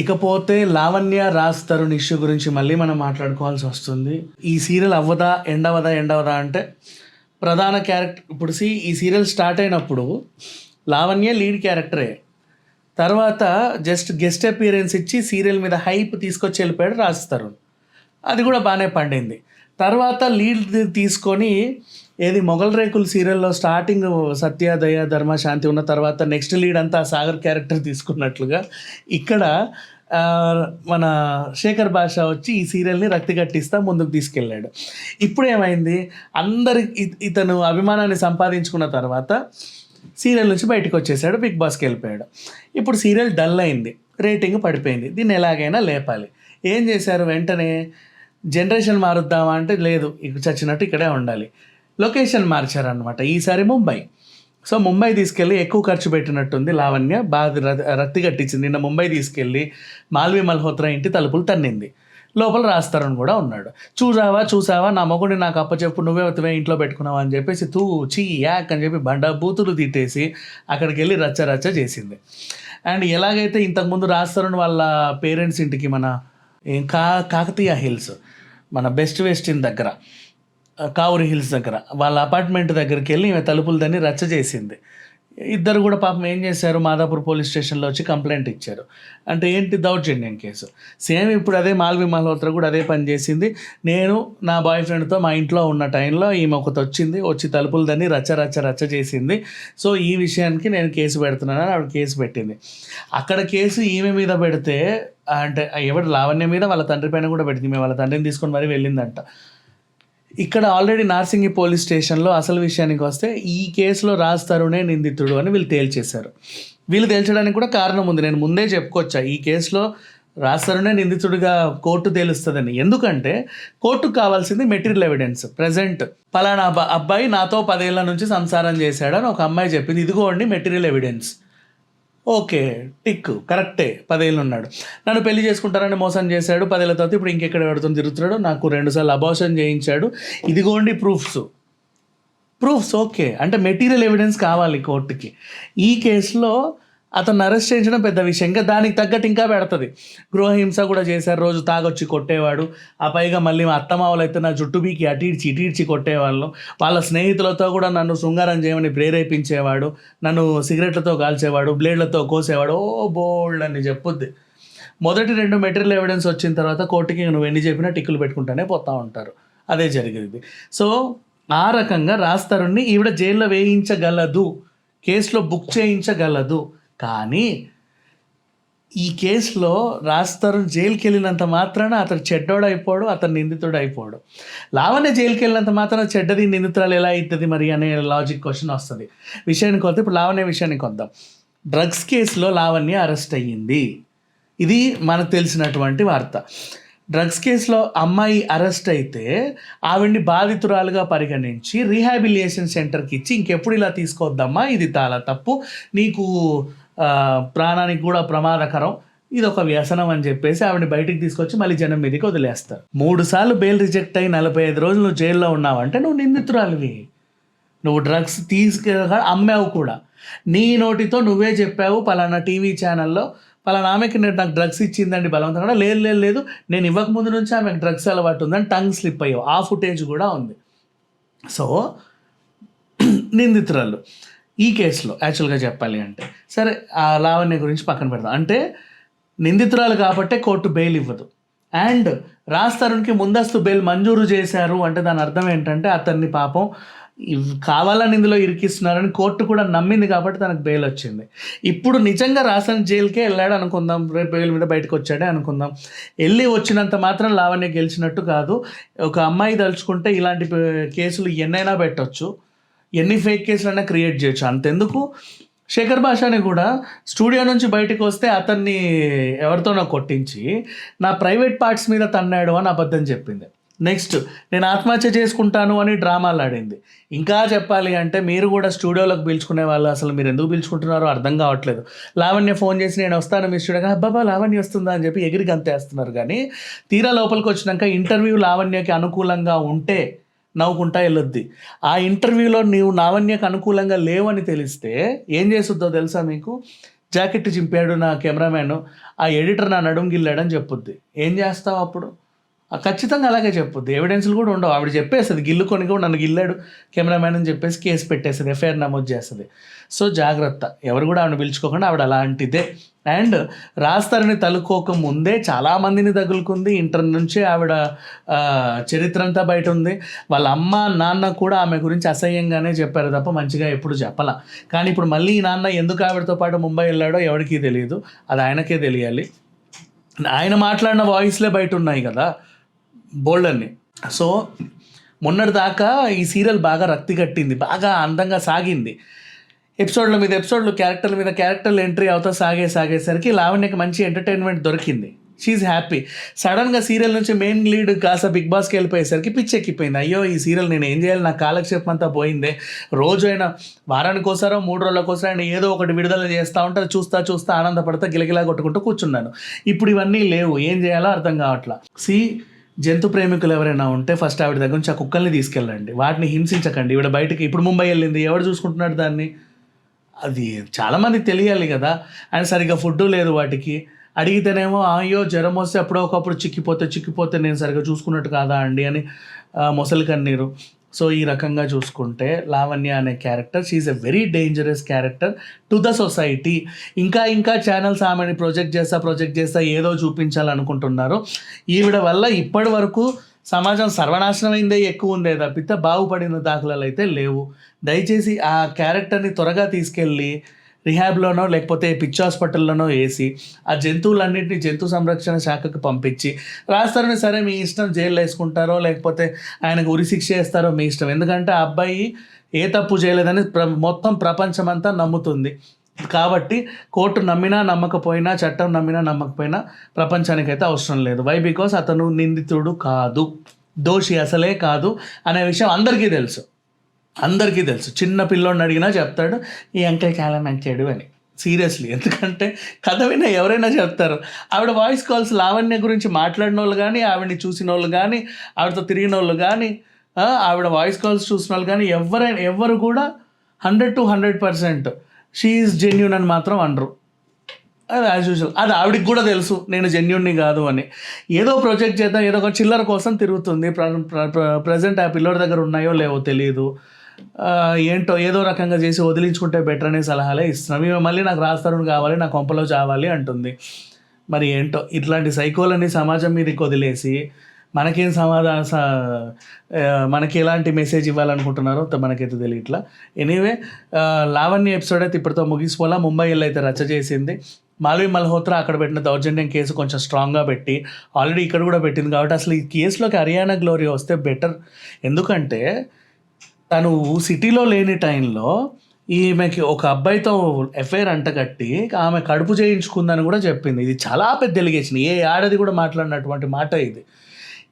ఇకపోతే లావణ్య రాజ్ తరుణ్ ఇష్యూ గురించి మళ్ళీ మనం మాట్లాడుకోవాల్సి వస్తుంది. ఈ సీరియల్ అవ్వదా ఎండవదా ఎండవదా అంటే ప్రధాన క్యారెక్టర్ ఇప్పుడు సి ఈ సీరియల్ స్టార్ట్ అయినప్పుడు లావణ్య లీడ్ క్యారెక్టరే. తర్వాత జస్ట్ గెస్ట్ అపియరెన్స్ ఇచ్చి సీరియల్ మీద హైప్ తీసుకొచ్చి వెళ్ళిపోయాడు రాజ్ తరుణ్. అది కూడా బాగానే పండింది. తర్వాత లీడ్ తీసుకొని ఏది మొగల్ రేకుల సీరియల్లో స్టార్టింగ్ సత్య దయ ధర్మ శాంతి ఉన్న తర్వాత నెక్స్ట్ లీడ్ అంతా సాగర్ క్యారెక్టర్ తీసుకున్నట్లుగా ఇక్కడ మన శేఖర్ భాష వచ్చి ఈ సీరియల్ని రక్తి కట్టిస్తా ముందుకు తీసుకెళ్ళాడు. ఇప్పుడు ఏమైంది? అందరి ఇ- ఇతను అభిమానాన్ని సంపాదించుకున్న తర్వాత సీరియల్ నుంచి బయటకు వచ్చేసాడు బిగ్ బాస్కి వెళ్ళిపోయాడు. ఇప్పుడు సీరియల్ డల్ అయింది రేటింగ్ పడిపోయింది దీన్ని ఎలాగైనా లేపాలి. ఏం చేశారు వెంటనే? జనరేషన్ మారుద్దామా అంటే లేదు ఇక చచ్చినట్టు ఇక్కడే ఉండాలి. లొకేషన్ మార్చారనమాట ఈసారి ముంబై. సో ముంబై తీసుకెళ్ళి ఎక్కువ ఖర్చు పెట్టినట్టుంది లావణ్య. బాగా ర- రక్తి కట్టించింది. నిన్న ముంబై తీసుకెళ్ళి మాల్వి మల్హోత్రా ఇంటి తలుపులు తన్నింది. లోపల రాస్తారని కూడా ఉన్నాడు. చూసావా చూసావా నా మొగుడిని నాకు అప్పచెప్పు నువ్వే వతివే ఇంట్లో పెట్టుకున్నావా అని చెప్పేసి తూ చీ యాక్ అని చెప్పి బండ బూతులు తిట్టేసి అక్కడికి వెళ్ళి రచ్చ రచ్చ చేసింది. అండ్ ఎలాగైతే ఇంతకుముందు రాస్తారని వాళ్ళ పేరెంట్స్ ఇంటికి మన కా కాకతీయ హిల్స్ మన బెస్ట్ వెస్టిన్ దగ్గర కావురి హిల్స్ దగ్గర. వాళ్ళ అపార్ట్మెంట్ దగ్గరికి వెళ్ళి ఈమె తలుపులు దాన్ని రచ్చ చేసింది. ఇద్దరు కూడా పాపం ఏం చేశారు? మాదాపూర్ పోలీస్ స్టేషన్లో వచ్చి కంప్లైంట్ ఇచ్చారు. అంటే ఏంటి దౌర్జన్యం కేసు? సేమ్ ఇప్పుడు అదే మాల్వి మల్హోత్రా కూడా అదే పని చేసింది. నేను నా బాయ్ ఫ్రెండ్తో మా ఇంట్లో ఉన్న టైంలో ఈమె ఒకటి వచ్చింది. వచ్చి తలుపులు దాన్ని రచ్చ రచ్చ రచ్చ చేసింది. సో ఈ విషయానికి నేను కేసు పెడుతున్నానని ఆవిడ కేసు పెట్టింది. అక్కడ కేసు ఈమె మీద పెడితే అంటే ఎవరు లావణ్య మీద వాళ్ళ తండ్రి పైన కూడా పెట్టింది. మేము వాళ్ళ తండ్రిని తీసుకొని మరీ వెళ్ళిందంట. ఇక్కడ ఆల్రెడీ నార్సింగి పోలీస్ స్టేషన్లో అసలు విషయానికి వస్తే ఈ కేసులో రాజ్ తరుణే నిందితుడు అని వీళ్ళు తేల్చేశారు. వీళ్ళు తేల్చడానికి కూడా కారణం ఉంది. నేను ముందే చెప్పుకోవచ్చా ఈ కేసులో రాజ్ తరుణే నిందితుడిగా కోర్టు తేలుస్తుందని. ఎందుకంటే కోర్టుకు కావాల్సింది మెటీరియల్ ఎవిడెన్స్ ప్రజెంట్. పలానా అబ్బాయి నాతో పదేళ్ళ నుంచి సంసారం చేశాడని ఒక అమ్మాయి చెప్పింది. ఇదిగోండి మెటీరియల్ ఎవిడెన్స్. ఓకే టిక్ కరెక్టే పదేళ్ళు ఉన్నాడు నన్ను పెళ్ళి చేసుకుంటారని మోసం చేశాడు. పదేళ్ళ తర్వాత ఇప్పుడు ఇంకెక్కడ పెడుతుంది తిరుగుతున్నాడు నాకు రెండుసార్లు అబార్షన్ చేయించాడు. ఇదిగోండి ప్రూఫ్స్ ప్రూఫ్స్ ఓకే. అంటే మెటీరియల్ ఎవిడెన్స్ కావాలి కోర్టుకి. ఈ కేసులో అతను అరెస్ట్ చేయించడం పెద్ద విషయం. ఇంకా దానికి తగ్గట్టు ఇంకా పెడుతుంది. గృహహింస కూడా చేశారు. రోజు తాగొచ్చి కొట్టేవాడు. ఆ పైగా మళ్ళీ మా అత్తమావలు అయితే నా జుట్టు బీకి అటీడ్చి ఇటీడ్చి కొట్టేవాళ్ళు. వాళ్ళ స్నేహితులతో కూడా నన్ను శృంగారం చేయమని ప్రేరేపించేవాడు. నన్ను సిగరెట్లతో కాల్చేవాడు. బ్లేడ్లతో కోసేవాడు. ఓ బోల్డ్ అని చెప్పుద్ది. మొదటి రెండు మెటీరియల్ ఎవిడెన్స్ వచ్చిన తర్వాత కోర్టుకి నువ్వు ఎన్ని చెప్పినా టిక్కులు పెట్టుకుంటానే పోతా ఉంటారు. అదే జరిగింది. సో ఆ రకంగా రాస్తారుని ఈవిడ జైల్లో వేయించగలదు. కేసులో బుక్ చేయించగలదు. కానీ ఈ కేసులో రాస్తారు జైలుకి వెళ్ళినంత మాత్రాన అతను చెడ్డోడు అయిపోడు అతను నిందితుడు అయిపోడు లావణ్య జైలుకి వెళ్ళినంత మాత్రాన చెడ్డది నిందితురాలు ఎలా అవుతుంది మరి అనే లాజిక్ క్వశ్చన్ వస్తుంది. విషయానికి వస్తే ఇప్పుడు లావణ్య విషయానికి వద్దాం. డ్రగ్స్ కేసులో లావణ్య అరెస్ట్ అయ్యింది. ఇది మనకు తెలిసినటువంటి వార్త. డ్రగ్స్ కేసులో అమ్మాయి అరెస్ట్ అయితే ఆవిడ్ని బాధితురాలుగా పరిగణించి రీహాబిలియేషన్ సెంటర్కి ఇచ్చి ఇంకెప్పుడు ఇలా తీసుకోవద్దమ్మా ఇది చాలా తప్పు నీకు ప్రాణానికి కూడా ప్రమాదకరం. ఇది ఒక వ్యసనం అని చెప్పేసి ఆవిడని బయటికి తీసుకొచ్చి మళ్ళీ జనం మీదకి వదిలేస్తారు. మూడు సార్లు బెయిల్ రిజెక్ట్ అయ్యి నలభై ఐదు రోజులు నువ్వు జైల్లో ఉన్నావంటే నువ్వు నిందితురాలివి. నువ్వు డ్రగ్స్ తీసుకు అమ్మావు కూడా. నీ నోటితో నువ్వే చెప్పావు పలానా టీవీ ఛానల్లో పలానా ఆమెకి నేను నాకు డ్రగ్స్ ఇచ్చిందండి బలవంతంగా లేదు లేదు లేదు. నేను ఇవ్వక ముందు నుంచి ఆమెకు డ్రగ్స్ అలవాటు ఉందని టంగ్ స్లిప్ అయ్యావు. ఆ ఫుటేజ్ కూడా ఉంది. సో నిందితురాలు. ఈ కేసులో యాక్చువల్గా చెప్పాలి అంటే సరే ఆ లావణ్య గురించి పక్కన పెడదాం. అంటే నిందితురాలు కాబట్టే కోర్టు బెయిల్ ఇవ్వదు. అండ్ రాజ్ తరుణ్కి ముందస్తు బెయిల్ మంజూరు చేశారు అంటే దాని అర్థం ఏంటంటే అతన్ని పాపం కావాలని ఇందులో ఇరికిస్తున్నారని కోర్టు కూడా నమ్మింది కాబట్టి తనకు బెయిల్ వచ్చింది. ఇప్పుడు నిజంగా రాసన్ జైలుకే వెళ్ళాడు అనుకుందాం రేపు బెయిల్ మీద బయటకు వచ్చాడే అనుకుందాం. వెళ్ళి వచ్చినంత మాత్రం లావణ్య గెలిచినట్టు కాదు. ఒక అమ్మాయి తలుచుకుంటే ఇలాంటి కేసులు ఎన్నైనా పెట్టొచ్చు. ఎన్ని ఫేక్ కేసులైనా క్రియేట్ చేయొచ్చు. అంతెందుకు? శేఖర్ భాషాని కూడా స్టూడియో నుంచి బయటకు వస్తే అతన్ని ఎవరితోనో కొట్టించి నా ప్రైవేట్ పార్ట్స్ మీద తన్నాడు అని అబద్ధం చెప్పింది. నెక్స్ట్ నేను ఆత్మహత్య చేసుకుంటాను అని డ్రామాలు ఆడింది. ఇంకా చెప్పాలి అంటే మీరు కూడా స్టూడియోలోకి పిలుచుకునే వాళ్ళు అసలు మీరు ఎందుకు పిలుచుకుంటున్నారో అర్థం కావట్లేదు. లావణ్య ఫోన్ చేసి నేను వస్తాను మీ స్టూడియో అబ్బాబా లావణ్య వస్తుందా? అని చెప్పి ఎగిరి గంతేస్తున్నారు. కానీ తీరా లోపలికి వచ్చినాక ఇంటర్వ్యూ లావణ్యకి అనుకూలంగా ఉంటే నవ్వుకుంటా వెళ్ళొద్ది. ఆ ఇంటర్వ్యూలో నీవు నావణ్యకు అనుకూలంగా లేవని తెలిస్తే ఏం చేస్తుందో తెలుసా మీకు? జాకెట్ చింపాడు నా కెమెరామ్యాన్. ఆ ఎడిటర్ నా నడుము గిల్లాడని చెప్పుద్ది. ఏం చేస్తావు అప్పుడు? ఖచ్చితంగా అలాగే చెప్పొద్దు ఎవిడెన్స్లు కూడా ఉండవు. ఆవిడ చెప్పేస్తుంది. గిల్లుకొని కూడా నన్ను గిల్లాడు. కెమెరామ్యాన్ అని చెప్పేసి కేసు పెట్టేస్తుంది. ఎఫ్ఐఆర్ నమోదు చేస్తుంది. సో జాగ్రత్త. ఎవరు కూడా ఆవిడ పిలుచుకోకుండా ఆవిడ అలాంటిదే. అండ్ రాస్తారని తలుకోక ముందే చాలామందిని తగులుకుంది. ఇంటర్ నుంచి ఆవిడ చరిత్ర అంతా బయట ఉంది. వాళ్ళ అమ్మ నాన్న కూడా ఆమె గురించి అసహ్యంగానే చెప్పారు తప్ప మంచిగా ఎప్పుడు చెప్పాల. కానీ ఇప్పుడు మళ్ళీ ఈ నాన్న ఎందుకు ఆవిడతో పాటు ముంబై వెళ్ళాడో ఎవరికీ తెలియదు. అది ఆయనకే తెలియాలి. ఆయన మాట్లాడిన వాయిస్లే బయట ఉన్నాయి కదా. బోల్డ్ అన్ని సో మొన్నటి దాకా ఈ సీరియల్ బాగా రక్తి కట్టింది బాగా అందంగా సాగింది. ఎపిసోడ్ల మీద ఎపిసోడ్లు క్యారెక్టర్ల మీద క్యారెక్టర్లు ఎంట్రీ అవుతా సాగే సాగేసరికి లావణ్యకి మంచి ఎంటర్టైన్మెంట్ దొరికింది. షీఈ్ హ్యాపీ సడన్గా సీరియల్ నుంచి మెయిన్ లీడ్ కాస్త బిగ్ బాస్కి వెళ్ళిపోయేసరికి పిచ్చెక్కిపోయింది. అయ్యో ఈ సీరియల్ నేను ఏం చేయాలి? నా కాలక్షేపం అంతా పోయిందే. రోజు అయినా వారానికోసారో మూడు రోజులకోసారో అయినా ఏదో ఒకటి విడుదల చేస్తూ ఉంటే చూస్తా చూస్తా ఆనందపడతా గిలగిలా కొట్టుకుంటూ కూర్చున్నాను. ఇప్పుడు ఇవన్నీ లేవు. ఏం చేయాలో అర్థం కావట్లా. సి జంతు ప్రేమికులు ఎవరైనా ఉంటే ఫస్ట్ ఆవిడ దగ్గర నుంచి ఆ కుక్కల్ని తీసుకెళ్ళండి. వాటిని హింసించకండి. ఈవిడ బయటకి ఇప్పుడు ముంబై వెళ్ళింది. ఎవడు చూసుకుంటున్నాడు దాన్ని? అది చాలామందికి తెలియాలి కదా. అండ్ సరిగ్గా ఫుడ్ లేదు వాటికి. అడిగితేనేమో అయ్యో జ్వరం వస్తే అప్పుడో ఒకప్పుడు చిక్కిపోతే చిక్కిపోతే నేను సరిగ్గా చూసుకున్నట్టు కాదా అండి అని మొసలి కన్నీరు. సో ఈ రకంగా చూసుకుంటే లావణ్య అనే character she a very dangerous character to the society ఇంకా ఇంకా ఛానల్స్ ఆమెని ప్రొజెక్ట్ చేస్తా ప్రొజెక్ట్ చేస్తా ఏదో చూపించాలనుకుంటున్నారు. ఈవిడ వల్ల ఇప్పటి వరకు సమాజం సర్వనాశనమైందే ఎక్కువ ఉందే తప్పితే బాగుపడిన దాఖలాలు అయితే లేవు. దయచేసి ఆ క్యారెక్టర్ని త్వరగా తీసుకెళ్ళి రిహాబ్లోనో లేకపోతే పిచ్చి హాస్పిటల్లోనో వేసి ఆ జంతువులన్నింటినీ జంతు సంరక్షణ శాఖకు పంపించి రాస్తారని సరే మీ ఇష్టం జైల్లో వేసుకుంటారో లేకపోతే ఆయనకు ఉరి శిక్ష వేస్తారో మీ ఇష్టం. ఎందుకంటే ఆ అబ్బాయి ఏ తప్పు చేయలేదని ప్ర మొత్తం ప్రపంచమంతా నమ్ముతుంది. కాబట్టి కోర్టు నమ్మినా నమ్మకపోయినా చట్టం నమ్మినా నమ్మకపోయినా ప్రపంచానికైతే అవసరం లేదు. వై బికాస్ అతను నిందితుడు కాదు. దోషి అసలే కాదు అనే విషయం అందరికీ తెలుసు. అందరికీ తెలుసు చిన్న పిల్లోడిని అడిగినా చెప్తాడు ఈ అంకల్ చాలా మంచాడు అని సీరియస్లీ ఎందుకంటే కథ విన్న ఎవరైనా చెప్తారు ఆవిడ వాయిస్ కాల్స్ లావణ్య గురించి మాట్లాడిన వాళ్ళు కానీ ఆవిడని చూసిన వాళ్ళు కానీ ఆవిడతో తిరిగిన వాళ్ళు కానీ ఆవిడ వాయిస్ కాల్స్ చూసిన వాళ్ళు కానీ ఎవరైనా ఎవరు కూడా hundred to hundred percent she's genuine అని మాత్రం అనరు అది యాజ్ యూజువల్ అది ఆవిడకి కూడా తెలుసు నేను జెన్యున్ని కాదు అని ఏదో ప్రాజెక్ట్ చేద్దాం ఏదో ఒక చిల్లర కోసం తిరుగుతుంది ప్రజెంట్ ఆ పిల్లోడి దగ్గర ఉన్నాయో లేవో తెలియదు ఏంటో ఏదో రకంగా చేసి వదిలించుకుంటే బెటర్ అనే సలహాలే ఇస్తున్నాం. ఇవి మళ్ళీ నాకు రాస్తారుని కావాలి నా కొంపలో చావాలి అంటుంది. మరి ఏంటో ఇట్లాంటి సైకోలని సమాజం మీదకి వదిలేసి మనకేం సమాధాన స- మనకి ఎలాంటి మెసేజ్ ఇవ్వాలనుకుంటున్నారో మనకైతే తెలియట్లా. ఎనీవే లావణ్య ఎపిసోడ్ అయితే ఇప్పటితో ముగిసిపోలా. ముంబై వెళ్ళి అయితే రచ్చ చేసింది. మాల్వి మల్హోత్రా అక్కడ పెట్టిన దౌర్జన్యం కేసు కొంచెం స్ట్రాంగ్గా పెట్టి ఆల్రెడీ ఇక్కడ కూడా పెట్టింది కాబట్టి అసలు ఈ కేసులోకి హర్యానా గ్లోరీ వస్తే బెటర్ ఎందుకంటే తను సిటీలో లేని టైంలో ఈమెకి ఒక అబ్బాయితో ఎఫ్ఐఆర్ అంటగట్టి ఆమె కడుపు చేయించుకుందని కూడా చెప్పింది. ఇది చాలా పెద్ద ఎలిగేషన్ ఏ ఆడది కూడా మాట్లాడినటువంటి మాట ఇది.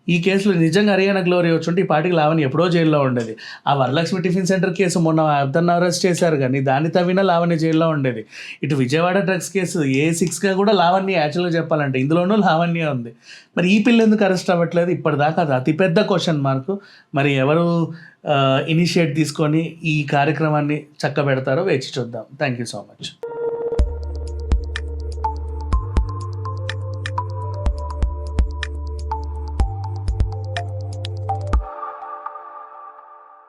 ఈ కేసులో నిజంగా హర్యానా గ్లోరీ వచ్చుంటే ఈ పాటికి లావణ్య ఎప్పుడో జైల్లో ఉండేది. ఆ వరలక్ష్మి టిఫిన్ సెంటర్ కేసు మొన్న అద్దరిని అరెస్ట్ చేశారు కానీ దాన్ని తవ్వినా లావణ్య జైల్లో ఉండేది. ఇటు విజయవాడ డ్రగ్స్ కేసు ఏ సిక్స్గా కూడా లావణ్య యాక్చువల్గా చెప్పాలంటే ఇందులోనూ లావణ్య ఉంది. మరి ఈ పిల్ల ఎందుకు అరెస్ట్ అవ్వట్లేదు? ఇప్పటిదాకా అది అతిపెద్ద క్వశ్చన్ మార్క్ మరి ఎవరు ఇనిషియేట్ తీసుకొని ఈ కార్యక్రమాన్ని చక్కబెడతారో వేచి చూద్దాం. Thank you so much